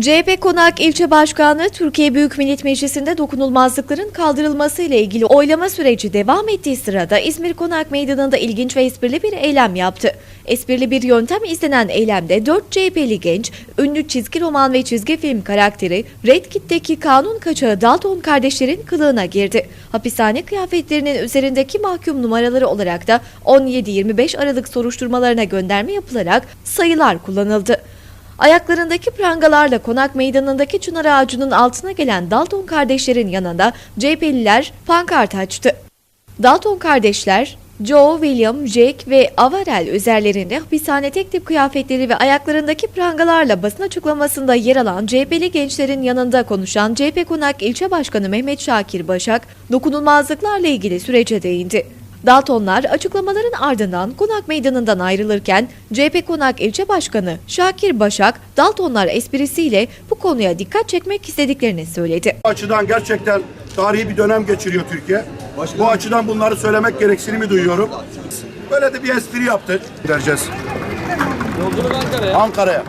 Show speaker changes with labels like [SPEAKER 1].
[SPEAKER 1] CHP Konak İlçe Başkanlığı Türkiye Büyük Millet Meclisi'nde dokunulmazlıkların kaldırılması ile ilgili oylama süreci devam ettiği sırada İzmir Konak Meydanı'nda ilginç ve esprili bir eylem yaptı. Esprili bir yöntem izlenen eylemde 4 CHP'li genç, ünlü çizgi roman ve çizgi film karakteri Red Kit'teki kanun kaçağı Dalton kardeşlerin kılığına girdi. Hapishane kıyafetlerinin üzerindeki mahkum numaraları olarak da 17-25 Aralık soruşturmalarına gönderme yapılarak sayılar kullanıldı. Ayaklarındaki prangalarla konak meydanındaki çınar ağacının altına gelen Dalton kardeşlerin yanında CHP'liler pankart açtı. Dalton kardeşler, Joe, William, Jack ve Avarel üzerlerinde hapishane tek tip kıyafetleri ve ayaklarındaki prangalarla basın açıklamasında yer alan CHP'li gençlerin yanında konuşan CHP Konak İlçe Başkanı Mehmet Şakir Başak, dokunulmazlıklarla ilgili sürece değindi. Daltonlar açıklamaların ardından Konak Meydanı'ndan ayrılırken CHP Konak İlçe Başkanı Şakir Başak, Daltonlar esprisiyle bu konuya dikkat çekmek istediklerini söyledi.
[SPEAKER 2] Bu açıdan gerçekten tarihi bir dönem geçiriyor Türkiye. Bu açıdan bunları söylemek gereksinimi duyuyorum. Böyle de bir espri yaptık.
[SPEAKER 3] Yolculuk Ankara'ya.
[SPEAKER 2] Ankara'ya.